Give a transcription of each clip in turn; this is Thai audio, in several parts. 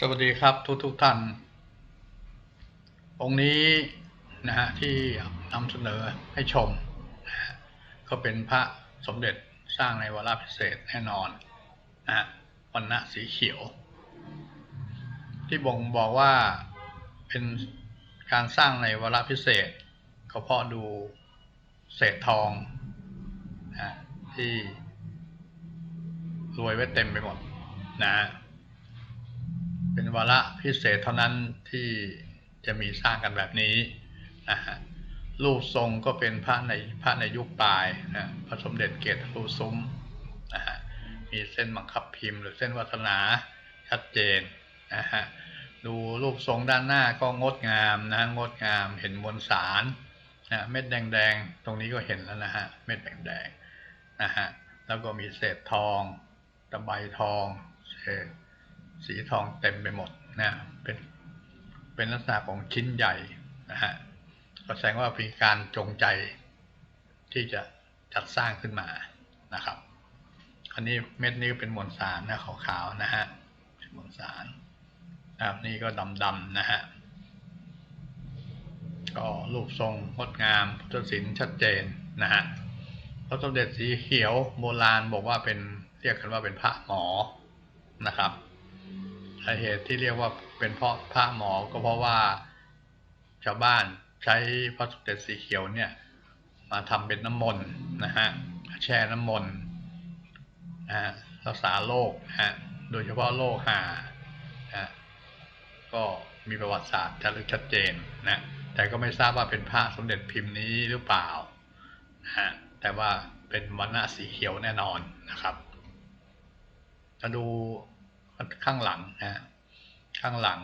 สวัสดีครับทุกทุกท่าน องค์นี้นะฮะที่นำเสนอให้ชมนะก็เป็นพระสมเด็จสร้างในวาระพิเศษแน่นอนนะฮะวันณะสีเขียว ที่บ่งบอกว่าเป็นการสร้างในวาระพิเศษก็เพราะดูเศษทองนะฮะที่รวยไว้เต็มไปหมดนะฮะ เป็นวาระพิเศษเท่านั้นที่จะมีสร้างกันแบบนี้นะฮะรูปทรงก็เป็นพระในพระในยุคปลายนะพระสมเด็จเกตรูซุ้มนะฮะมีเส้นบังคับพิมพ์ หรือเส้นวัฒนาชัดเจนนะฮะดูรูปทรงด้านหน้าก็งดงามนะงดงามเห็นมวลสารนะเม็ดแดงๆ ตรงนี้ก็เห็นแล้วนะฮะเม็ดแดงๆนะฮะแล้วก็มีเศษทองตะไบทองเศษ สีทองเต็มไปหมดนะเป็นเป็นลักษณะของชิ้นใหญ่นะฮะก็แสดงว่ามีการจงใจที่จะจัดสร้างขึ้นมานะครับ อันนี้เม็ดนี้เป็นมวลสารนะขาวๆนะฮะเป็นมวลสารนะครับนี่ก็ดำๆนะฮะก็รูปทรงงดงามพุทธศิลป์ชัดเจนนะฮะพระสมเด็จสีเขียวโบราณบอกว่าเป็นเรียกกันว่าเป็นพระหมอนะครับ สาเหตุที่เรียกว่าเป็นเพราะพระหมอก็เพราะว่าชาวบ้านใช้พระสมเด็จสีเขียวเนี่ย มาทำเป็นน้ำมนต์นะฮะแช่น้ำมนต์นะฮะรักษาโรคนะฮะโดยเฉพาะโรคหานะฮะก็มีประวัติศาสตร์ชัดลึกชัดเจนนะแต่ก็ไม่ทราบว่าเป็นพระสมเด็จพิมพ์นี้หรือเปล่านะฮะแต่ว่าเป็นวันณะสีเขียวแน่นอนนะครับ จะดู ข้างหลังนะข้างหลัง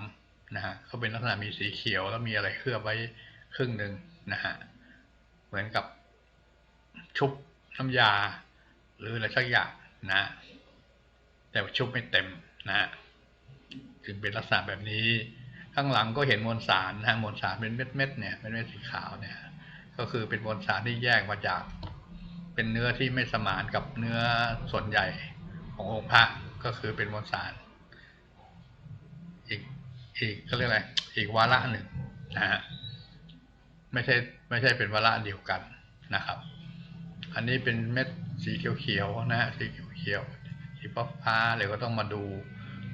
นะฮะเขาเป็นลักษณะมีสีเขียวแล้วมีอะไรเคลือบไว้ครึ่งหนึ่งนะฮะเหมือนกับชุบน้ำยา หรืออะไรสักอย่างนะ แต่ชุบไม่เต็มนะฮะถึงเป็นลักษณะแบบนี้ ข้างหลังก็เห็นมวลสารนะฮะมวลสารเป็นเม็ดๆเนี่ยเป็นเม็ดสีขาวเนี่ย ก็คือเป็นมวลสารที่แยกมาจาก เป็นเนื้อที่ไม่สมานกับเนื้อส่วนใหญ่ขององค์พระ ก็คือเป็นมวลสาร อีกอีกก็เรียกอะไร อีกวาระหนึ่งนะฮะไม่ใช่ไม่ใช่เป็นวาระเดียวกันนะครับ อันนี้เป็นเม็ดสีเขียวๆนะฮะสีเขียวๆสีฟ้าๆเลยก็ต้องมาดู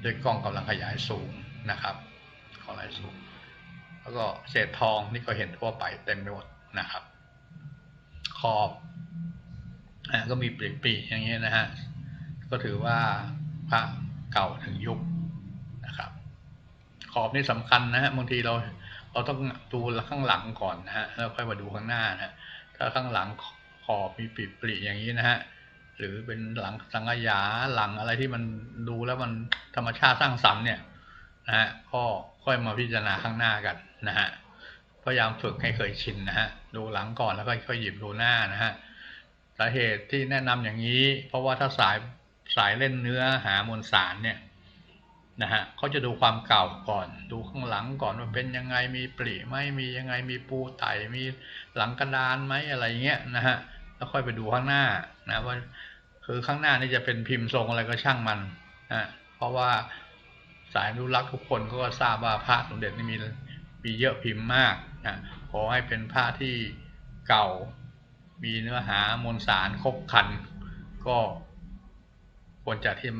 ด้วยกล้องกำลังขยายสูงนะครับกำลังขยายสูง แล้วก็เศษทองนี่ก็เห็นทั่วไปเต็มไปหมดนะครับ ขอบก็มีปรีๆอย่างเงี้ยนะฮะก็ถือว่า พระเก่าถึงยุคนะครับ ขอบนี่สำคัญนะฮะบางทีเราเราต้องดูข้างหลังก่อนนะฮะแล้วค่อยมาดูข้างหน้านะถ้าข้างหลังขอบมีปริปริอย่างนี้นะฮะหรือเป็นหลังสังขยาหลังอะไรที่มันดูแล้วมันธรรมชาติสร้างสรรค์เนี่ยนะฮะก็ค่อยมาพิจารณาข้างหน้ากันนะฮะพยายามฝึกให้เคยชินนะฮะดูหลังก่อนแล้วก็ค่อยหยิบดูหน้านะฮะสาเหตุที่แนะนำอย่างนี้ เพราะว่าถ้าสาย สายเล่นเนื้อหามวลสารเนี่ยนะฮะเขาจะดูความเก่าก่อน ดูข้างหลังก่อนว่าเป็นยังไงมีปริไหมมียังไงมีปูไตมีหลังกระดานไหมอะไรเงี้ยนะฮะแล้วค่อยไปดูข้างหน้านะว่าคือข้างหน้านี่จะเป็นพิมพ์ทรงอะไรก็ช่างมันนะเพราะว่าสายอนุรักทุกคนก็ทราบว่าพระสมเด็จนี่มีมีเยอะพิมพ์มากนะขอให้เป็นพระที่เก่า มีเนื้อหามวลสารครบคัน ก็ ควรจะที่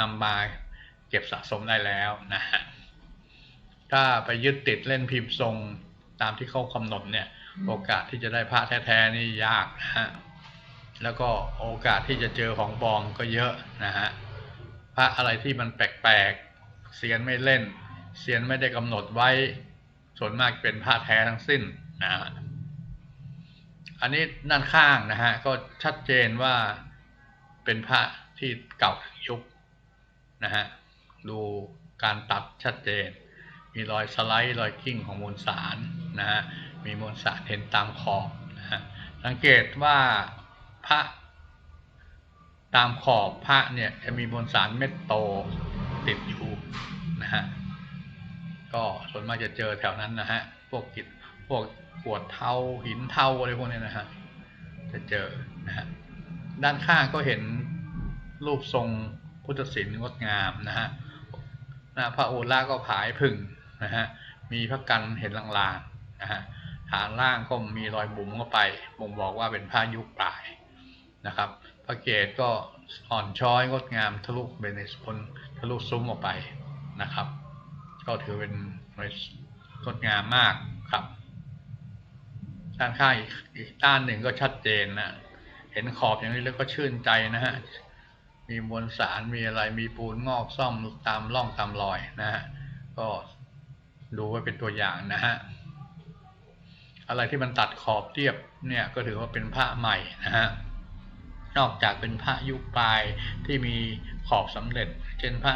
นำมาเก็บสะสมได้แล้วนะฮะถ้าไปยึดติดเล่นพิมพ์ทรงตามที่เขากำหนดเนี่ย โอกาสที่จะได้พระแท้ๆนี่ยากนะฮะแล้วก็โอกาสที่จะเจอของปลอมก็เยอะนะฮะพระอะไรที่มันแปลกๆเสียนไม่เล่น เสียนไม่ได้กำหนดไว้ ส่วนมากเป็นพระแท้ทั้งสิ้นนะฮะอันนี้ด้านข้างนะฮะก็ชัดเจนว่าเป็นพระ ที่เก่าถึงยุคนะฮะดูการตัดชัดเจน มีรอยสไลด์รอยกิ้งของมวลสารนะฮะมีมวลสารเห็นตามขอบนะฮะสังเกตว่าพระตามขอบพระเนี่ยจะมีมวลสารเม็ดโตติดอยู่นะฮะก็ส่วนมากจะเจอแถวนั้นนะฮะพวกกิจพวกกวดเทาหินเทาอะไรพวกนี้นะฮะจะเจอนะฮะด้านข้างก็เห็น รูปทรงพุทธศิลป์งดงามนะฮะพระโอลาก็ผายผึ่งนะฮะมีพระกันเห็นลางๆนะฮะฐานล่างก็มีรอยบุ๋มเข้าไปบ่งบอกว่าเป็นผ้ายุคปลายนะครับ พระเกศก็อ่อนช้อยงดงามทะลุเบเนสพลทะลุซุ้มออกไปนะครับ ก็ถือเป็นงดงามมากครับด้านข้างอีกอีกด้านหนึ่งก็ชัดเจนนะเห็นขอบอย่างนี้แล้วก็ชื่นใจนะฮะ มีมวลสารมีอะไรมีปูนงอกซ่อมตามร่องตามรอยนะฮะก็ดูไว้เป็นตัวอย่างนะฮะอะไรที่มันตัดขอบเรียบเนี่ยก็ถือว่าเป็นผ้าใหม่นะฮะนอกจากเป็นผ้ายุคปลายที่มีขอบสำเร็จ เช่นผ้า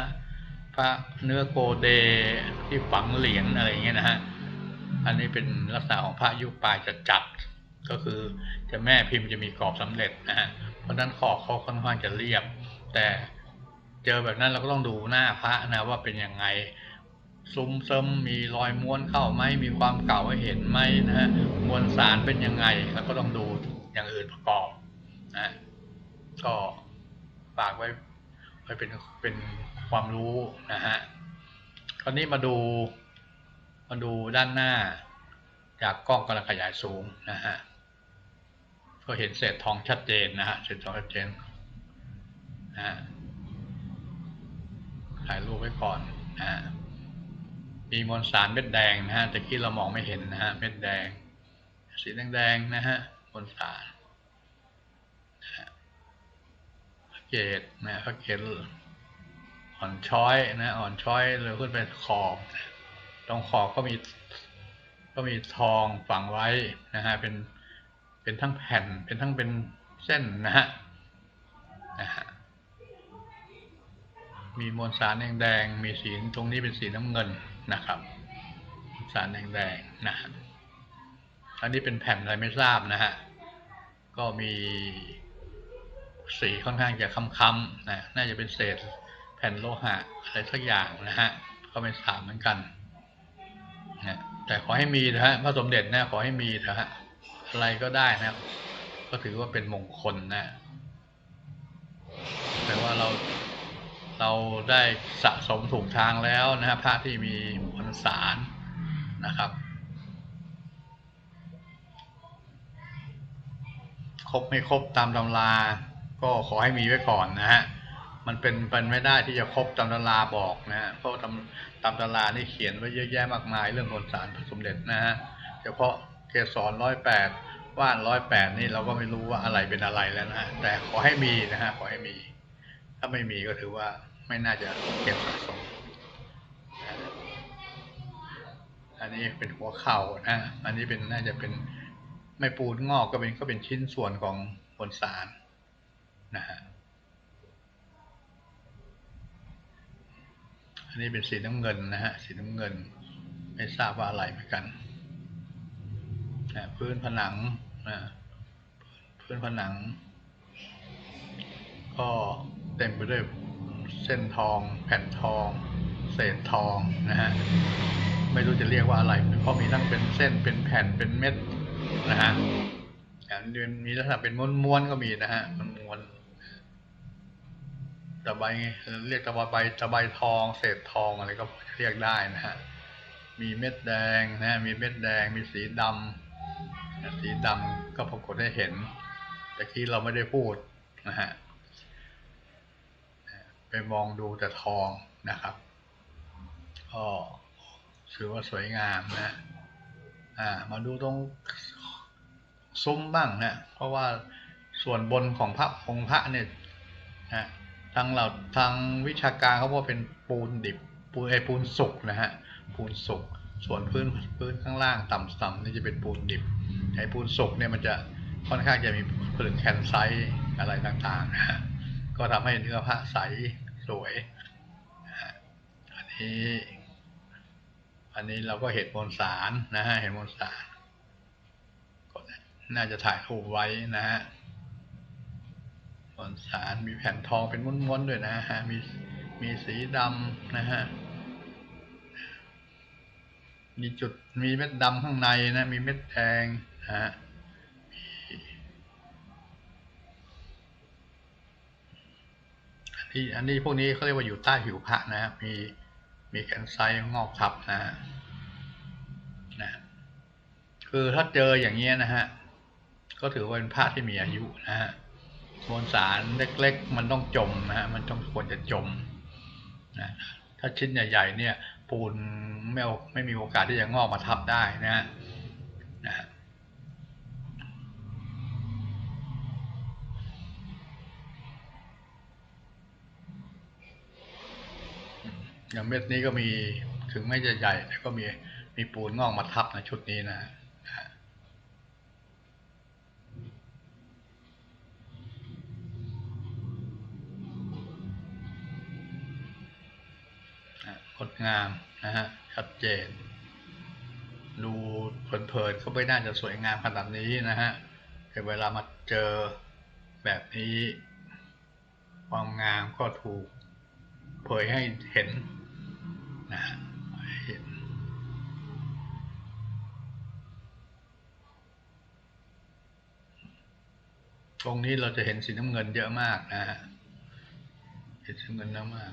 พระเนื้อโกเดที่ฝังเหรียญอะไรอย่างเงี้ยนะฮะอันนี้เป็นลักษณะของพระยุคปลายจะจัดก็คือจะแม่พิมพ์จะมีกรอบสำเร็จนะฮะเพราะนั้นขอบเขาค่อนข้างจะเรียบ แต่เจอแบบนั้นเราก็ต้องดูหน้าพระนะว่าเป็นยังไงซุ้มซิมมีรอยม้วนเข้าไหมมีความเก่าให้เห็นไหมนะฮะมวลสารเป็นยังไงเราก็ต้องดูอย่างอื่นประกอบนะก็ฝากไว้ไว้เป็นเป็นความรู้นะฮะคราวนี้มาดูมาดูด้านหน้า จากกล้องกำลังขยายสูงนะฮะก็เห็นเศษทองชัดเจนนะฮะเศษทองชัดเจน นะถ่ายรูปไว้ก่อนนะมีมวลสารเม็ดแดงนะฮะแต่กี้เรามองไม่เห็นนะฮะเม็ดแดง สีแดงๆนะฮะมวลสารพระเกตนะพระเกตอ่อนช้อยนะอ่อนช้อยเลยขึ้นไปขอบตรงขอบก็มีก็มีทองฝังไว้นะฮะเป็นเป็นทั้งแผ่นเป็นทั้งเป็นเส้นนะฮะนะฮะ มีมวลสารแดงๆมีสีตรงนี้เป็นสีน้ำเงินนะครับ สารแดงๆนะฮะอันนี้เป็นแผ่นอะไรไม่ทราบนะฮะก็มีสีค่อนข้างจะค้ำๆนะน่าจะเป็นเศษแผ่นโลหะอะไรสักอย่างนะฮะก็ไม่ทราบเหมือนกันนะแต่ขอให้มีนะฮะพระสมเด็จนะขอให้มีนะฮะอะไรก็ได้นะก็ถือว่าเป็นมงคลนะแต่ว่าเรา เราได้สะสมถูกทางแล้วนะฮะพระที่มีมวลสารนะครับ ครบไม่ครบตามตำรา ก็ขอให้มีไว้ก่อนนะฮะมันเป็นเป็นไม่ได้ที่จะครบตามตำราบอกนะฮะเพราะตำตามตำรานี่เขียนไว้เยอะแยะมากมายเรื่องมวลสารพระสมเด็จนะฮะเฉพาะเกสรร้อยแปดว่านร้อยแปดนี่เราก็ไม่รู้ว่าอะไรเป็นอะไรแล้วนะฮะแต่ขอให้มีนะฮะขอให้มี ถ้าไม่มีก็ถือว่าไม่น่าจะเก็บสะสม อันนี้เป็นหัวเข่านะ อันนี้เป็นน่าจะเป็นไม่ปูนงอกก็เป็นก็เป็นชิ้นส่วนของมวลสารนะฮะ อันนี้เป็นสีน้ำเงินนะฮะ สีน้ำเงิน ไม่ทราบว่าอะไรเหมือนกันนะพื้นผนังนะพื้นผนัง ก็ เต็มไปด้วยเส้นทอง แผ่นทอง เศษทองนะฮะไม่รู้จะเรียกว่าอะไรเพราะมีทั้งเป็นเส้นเป็นแผ่นเป็นเม็ดนะฮะอย่างนี้มีลักษณะเป็นม้วนๆก็มีนะฮะมันม้วนตะไบเรียกตะไบตะไบทอง เศษทองอะไรก็เรียกได้นะฮะมีเม็ดแดงนะ มีเม็ดแดง มีสีดำสีดำก็ปรากฏให้เห็นแต่ที่เราไม่ได้พูดนะฮะ ไปมองดูแต่ทองนะครับก็ถือว่าสวยงามนะอ่ามาดูตรงซุ้มบ้างนะเพราะว่าส่วนบนของพระองค์พระเนี่ยนะทางเราทางวิชาการเขาว่าเป็นปูนดิบปูนไอปูนสุกนะฮะปูนสุกส่วนพื้นพื้นข้างล่างต่ำๆนี่จะเป็นปูนดิบไอปูนสุกเนี่ยมันจะค่อนข้างจะมีผลึกแคนไซต์อะไรต่างๆนะฮะ ก็ทำให้เนื้อพระใสสวยอันนี้ อันนี้เราก็เห็นมวลสารนะฮะเห็นมวลสารก็น่าจะถ่ายรูปไว้นะฮะมวลสารมีแผ่นทองเป็นม้วนๆด้วยนะฮะมีมีสีดำนะฮะมีจุดมีเม็ดดำข้างในนะ มีเม็ดแดงนะฮะ อันนี้อันนี้พวกนี้เขาเรียกว่าอยู่ใต้ผิวพระนะ มีมีแขนไซงอกทับนะฮะนะคือถ้าเจออย่างเงี้ยนะฮะก็ถือว่าเป็นพระที่มีอายุนะฮะมวลสารเล็ก ๆ มันต้องจมนะฮะมันต้องควรจะจมนะถ้าชิ้นใหญ่ ๆ เนี่ย ปูนไม่ไม่มีโอกาสที่จะงอกมาทับได้นะฮะนะ อย่างเม็ดนี้ก็มีถึงไม่จะใหญ่ แต่ก็มีมีปูนงอกมาทับนะชุดนี้นะนะฮะอะงดงามนะฮะชัดเจน ดูเพลินๆก็ไม่น่าจะสวยงามขนาดนี้นะฮะแต่เวลามาเจอแบบนี้ ความงามก็ถูกเผยให้เห็น นะเห็นตรงนี้เราจะเห็นสีน้ำเงินเยอะมากนะฮะเห็นสีน้ำเงินเยอะมาก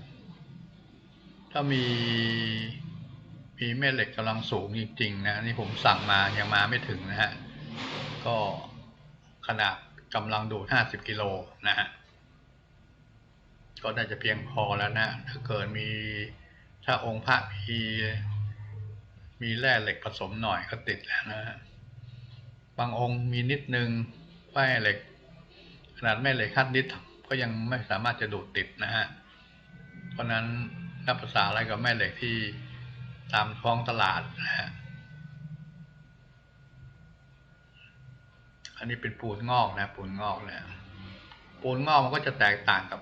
ถ้ามีมีแม่เหล็กกำลังสูงจริงๆนะนี่ผมสั่งมายังมาไม่ถึงนะฮะก็ขนาดกำลังดูด50กิโลนะฮะก็น่าจะเพียงพอแล้วนะ ถ้าเกิดมี ถ้าองค์พระมีมีแร่เหล็กผสมหน่อยก็ติดแล้วนะฮะบางองค์มีนิดนึงแม่เหล็ก ขนาดแม่เหล็กคัดนิดก็ยังไม่สามารถจะดูดติดนะฮะเพราะนั้นนับภาษาอะไรกับแม่เหล็กที่ตามท้องตลาดนะฮะอันนี้เป็นปูนงอกนะ ปูนงอกนะปูนงอกมันก็จะแตกต่างกับ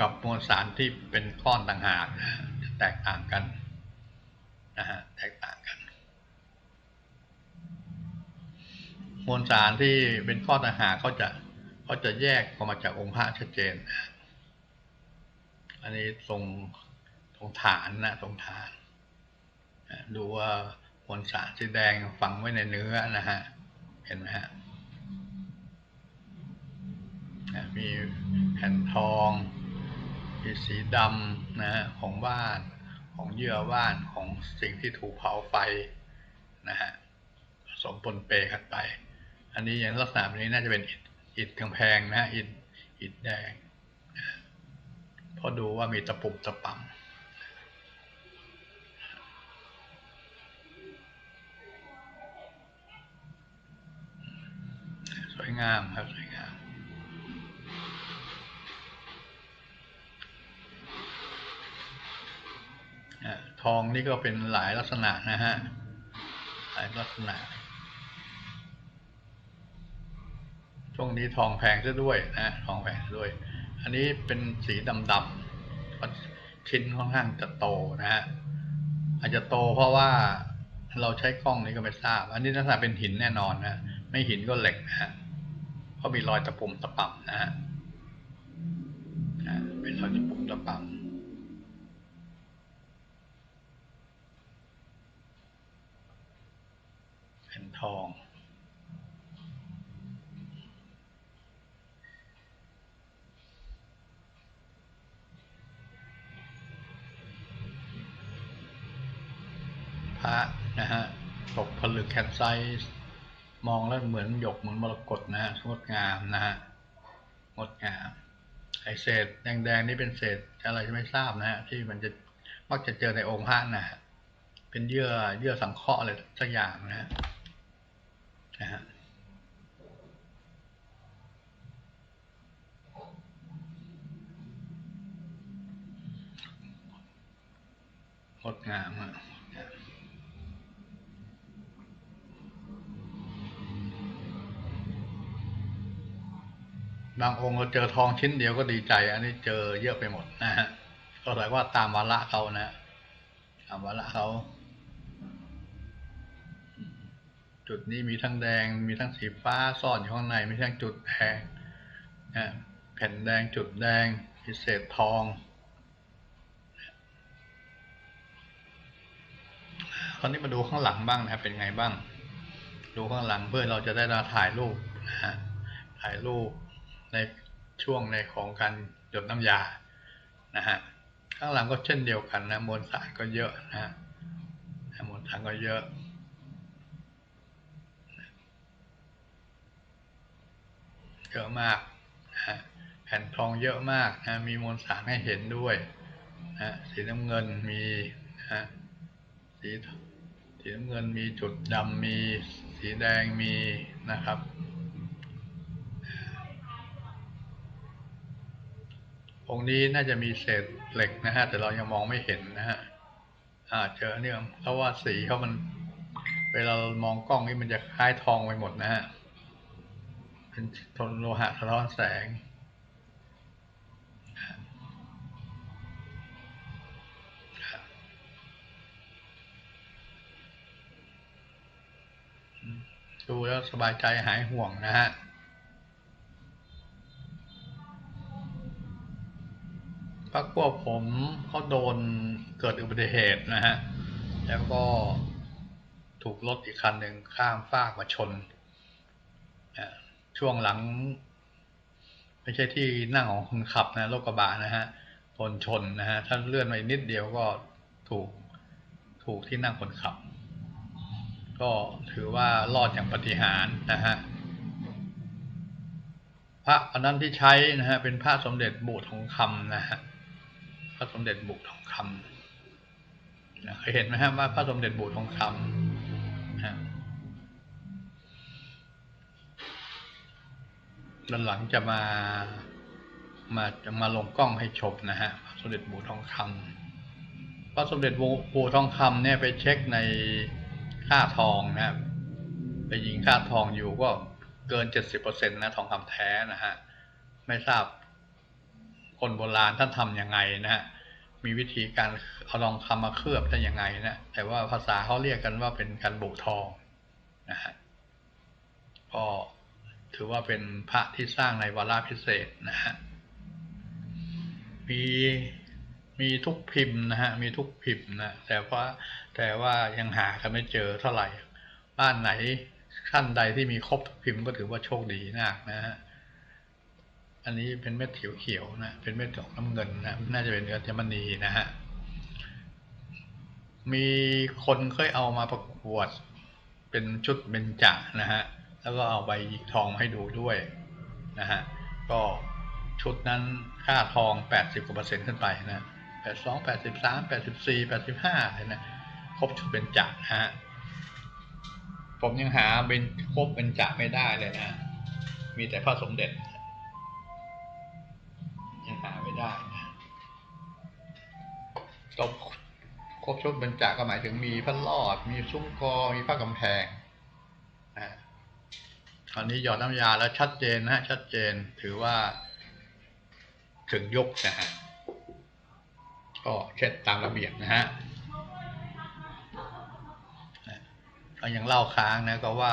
กับมวลสารที่เป็นก้อนต่างหากนะฮะจะ แตกต่างกันนะฮะแตกต่างกัน มวลสารที่เป็นก้อต่างหากเขาจะเขาจะแยกออกมาจากองค์พระชัดเจน อันนี้ตรงตรงฐานนะตรงฐาน ดูว่ามวลสารสีแดงฝังไว้ในเนื้อนะฮะ เห็นไหมฮะมีแผ่นทอง มีสีดำนะฮะของบ้านของเยื่อบ้านของสิ่งที่ถูกเผาไฟนะฮะผสมปนเปกันไป อันนี้อย่างลักษณะแบบนี้น่าจะเป็นอิฐอิฐกำแพงนะฮะอิฐอิฐแดงเพราะดูว่ามีตะปุ่มตะป่ำสวยงามครับสวยงาม ทองนี่ก็เป็นหลายลักษณะนะฮะ หลายลักษณะ ช่วงนี้ทองแพงซะด้วยนะ ทองแพงด้วย อันนี้เป็นสีดำๆชิ้นค่อนข้างจะโตนะฮะ อาจจะโตเพราะว่าเราใช้กล้องนี้ก็ไม่ทราบ อันนี้ลักษณะเป็นหินแน่นอนนะ ไม่หินก็เหล็กนะฮะเพราะมีรอยตะปุ่มตะป่ำนะฮะ ทองพระนะฮะตกผลึกแคนไซส์มองแล้วเหมือนหยกเหมือนมรกตนะฮะงดงามนะฮะงดงามไอเศษแดงๆนี่เป็นเศษอะไรไม่ทราบนะฮะที่มันจะมักจะเจอในองค์พระนะฮะเป็นเยื่อเยื่อสังเคราะห์อะไรสักอย่างนะฮะ นะฮะงดงามอะบางองค์เราเจอทองชิ้นเดียวก็ดีใจ อันนี้เจอเยอะไปหมดนะฮะก็แปลว่าตามวาระเขานะตามวาระเขา จุดนี้มีทั้งแดง มีทั้งสีฟ้าซ่อนอยู่ข้างในมีทั้งจุดแดงนะแผ่นแดงจุดแดงพิเศษทองคราวนี้มาดูข้างหลังบ้างนะครับเป็นไงบ้าง ดูข้างหลังเพื่อเราจะได้มาถ่ายรูปนะฮะถ่ายรูปในช่วงในของการหยดน้ำยานะฮะข้างหลังก็เช่นเดียวกันนะมวลสารก็เยอะนะฮะมวลสารก็เยอะ เยอะมากนะฮะแผ่นทองเยอะมากนะมีมวลสารให้เห็นด้วยนะสีน้ำเงินมีนะสีสีน้ำเงินมีจุดดำมีสีแดงมีนะครับองค์นี้น่าจะมีเศษเหล็กนะฮะ แต่เรายังมองไม่เห็นนะฮะอ่าเจอเนี่ยเพราะว่าสีเขามัน เวลาเรามองกล้องนี่มันจะคล้ายทองไปหมดนะฮะ เป็นทนโลหะสะท้อนแสง ดูแล้วสบายใจหายห่วงนะฮะพักพวกผมเขาโดนเกิดอุบัติเหตุนะฮะ แล้วก็ถูกรถอีกคันหนึ่งข้ามฟากมาชน ช่วงหลัง ไม่ใช่ที่นั่งของคนขับนะรถกระบะนะฮะคนชนนะฮะถ้าเลื่อนไปนิดเดียวก็ถูกถูกที่นั่งคนขับ ก็ถือว่ารอดอย่างปฏิหารนะฮะพระอันนั้นที่ใช้นะฮะเป็นพระสมเด็จบุทองคำนะฮะพระสมเด็จบุทองคำเคยเห็นไหมฮะว่าพระสมเด็จบุทองคำ ด้านหลังจะมามาจะมาลงกล้องให้ชมนะฮะพระสมเด็จบุทองคำพระสมเด็จบุทองคำเนี่ยไปเช็คในค่าทองนะครับไปยิงค่าทองอยู่ก็เกินเจ็ดสิบเปอร์เซ็นต์นะทองคำแท้นะฮะไม่ทราบคนโบราณท่านทำยังไงนะฮะมีวิธีการเอาทองคำมาเคลือบได้ยังไงนะ แต่ว่าภาษาเขาเรียกกันว่าเป็นการบุทองนะฮะก็ ถือว่าเป็นพระที่สร้างในวาระพิเศษนะฮะมีมีทุกพิมพ์นะฮะมีทุกพิมพ์นะแต่ว่าแต่ว่ายังหากันไม่เจอเท่าไหร่ บ้านไหนขั้นใดที่มีครบทุกพิมพ์ก็ถือว่าโชคดีมากนะฮะอันนี้เป็นเม็ดเขียวๆนะเป็นเม็ดดอกน้ำเงินนะน่าจะเป็นเนื้อเยมณีนะฮะมีคนเคยเอามาประกวดเป็นชุดเบญจนะฮะ แล้วก็เอาใบหยิกทองมาให้ดูด้วยนะฮะก็ชุดนั้นค่าทองแปดสิบกว่าเปอร์เซ็นต์ขึ้นไปนะแปดสองแปดสิบสามแปดสิบสี่แปดสิบห้าเลยนะครบชุดเบญจนะฮะผมยังหาเบญครบเบญจไม่ได้เลยนะ มีแต่พระสมเด็จ ยังหาไม่ได้นะตบครบชุดเบรรจาก็หมายถึงมีพระลอด มีซุ้มกอมีพระกำแพง คราวนี้หยอดน้ำยาแล้วชัดเจนนะฮะชัดเจนถือว่า ถึงยกนะฮะก็เช็ดตามระเบียบนะฮะก็ยังเล่าค้างนะก็ว่า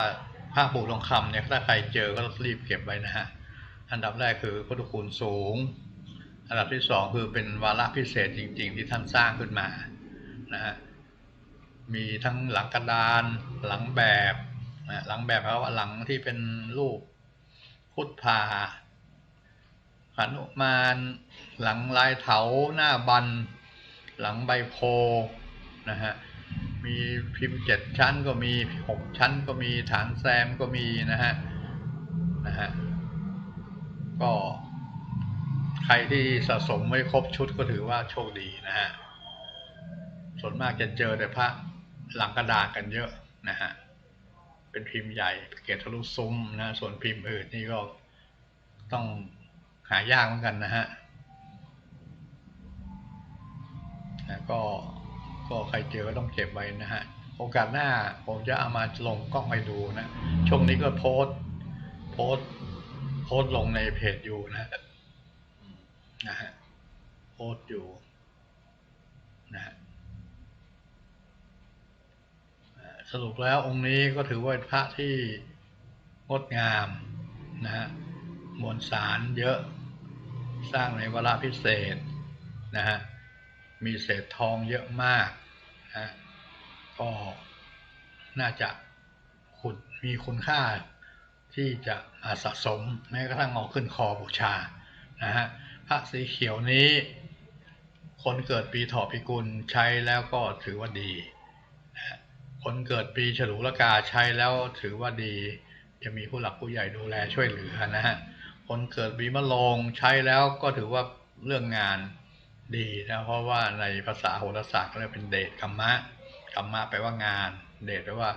ผ้าปูทองคำเนี่ยถ้าใครเจอก็รีบเก็บไว้นะฮะอันดับแรกคือพุทธคุณสูง อันดับที่สองคือเป็นวาระพิเศษจริง ๆ ที่ท่านสร้างขึ้นมานะฮะมีทั้งหลังกระดานหลังแบบ หลังแบบแปลว่าหลังที่เป็นรูปพุทธาหนุมานหลังลายเถาหน้าบัน หลังใบโพนะฮะมีพิมพ์เจ็ดชั้นก็มีหกชั้นก็มีฐานแซมก็มีนะฮะนะฮะก็ใครที่สะสมไม่ครบชุดก็ถือว่าโชคดีนะฮะส่วนมากจะเจอแต่พระหลังกระดาษกันเยอะนะฮะ เป็นพิมพ์ใหญ่เกตทะลุซุ้มนะ ส่วนพิมพ์อื่นนี่ก็ต้องหายากเหมือนกันนะฮะนะก็ก็ใครเจอก็ต้องเก็บไว้นะฮะ โอกาสหน้าผมจะเอามาลงกล้องให้ดูนะ ช่วงนี้ก็โพส์โพส์โพส์ลงในเพจอยู่นะนะฮะโพส์อยู่นะฮะส รุปแล้วองค์นี้ก็ถือว่าเป็นพระที่งดงามนะฮะมวลสารเยอะสร้างในเวลาพิเศษนะฮะมีเศษทองเยอะมากนะก็น่าจะขุดมีคุณค่าที่จะมาสะสมแม้กระทั่งเอาขึ้นคอบูชานะฮะพระสีเขียวนี้ คนเกิดปีเถาะปีกุลใช้แล้วก็ถือว่าดี คนเกิดปีฉลูละกาใช้แล้วถือว่าดี จะมีผู้หลักผู้ใหญ่ดูแลช่วยเหลือนะฮะคนเกิดปีมะโรงใช้แล้วก็ถือว่าเรื่องงานดีนะเพราะว่าในภาษาโหราศาสตร์ก็เรียกเป็นเดชกรรมะกรรมะแปลว่างาน เดชแปลว่า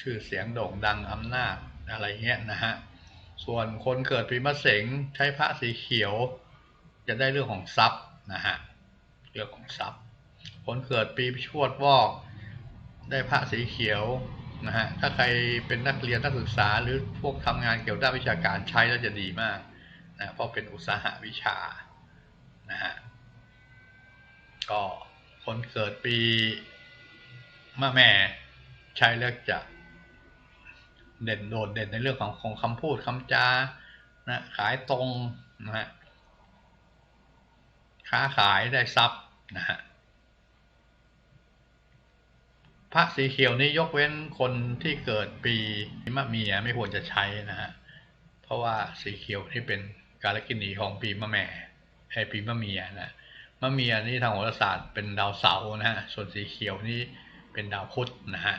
ชื่อเสียงโด่งดังอำนาจอะไรเงี้ยนะฮะส่วนคนเกิดปีมะเสงใช้พระสีเขียว จะได้เรื่องของทรัพย์นะฮะเรื่องของทรัพย์ คนเกิดปีชวดวอก ได้พระสีเขียวนะฮะ ถ้าใครเป็นนักเรียนนักศึกษาหรือพวกทำงานเกี่ยวกับด้านวิชาการใช้แล้วจะดีมากนะเพราะเป็นอุตสาหวิชานะฮะ ก็คนเกิดปีมะแม่ใช้แล้วจะเด่นโดดเด่นในเรื่องของของคำพูดคำจานะขายตรงนะฮะค้าขายได้ทรัพย์นะฮะ พระสีเขียวนี้ยกเว้นคนที่เกิดปีมะเมียไม่ควรจะใช้นะฮะ เพราะว่าสีเขียวนี่เป็นการกินีของปีมะแม่ให้ปีมะเมียนะมะเมียนี่ทางโหราศาสตร์เป็นดาวเสาร์นะฮะ ส่วนสีเขียวนี่เป็นดาวพุธนะฮะ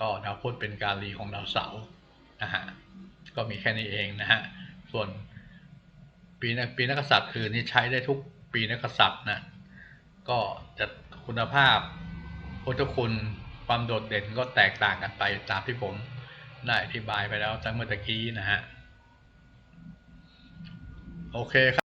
ก็ดาวพุธเป็นการรีของดาวเสาร์นะฮะ ก็มีแค่นี้เองนะฮะ ส่วนปีนักปีนักษัตริย์คือนี่ใช้ได้ทุกปีนักกษัตริย์นะ ก็จะคุณภาพ พุทธคุณความโดดเด่นก็แตกต่างกันไปตามที่ผมได้อธิบายไปแล้วตั้งเมื่อตะกี้นะฮะ โอเคครับ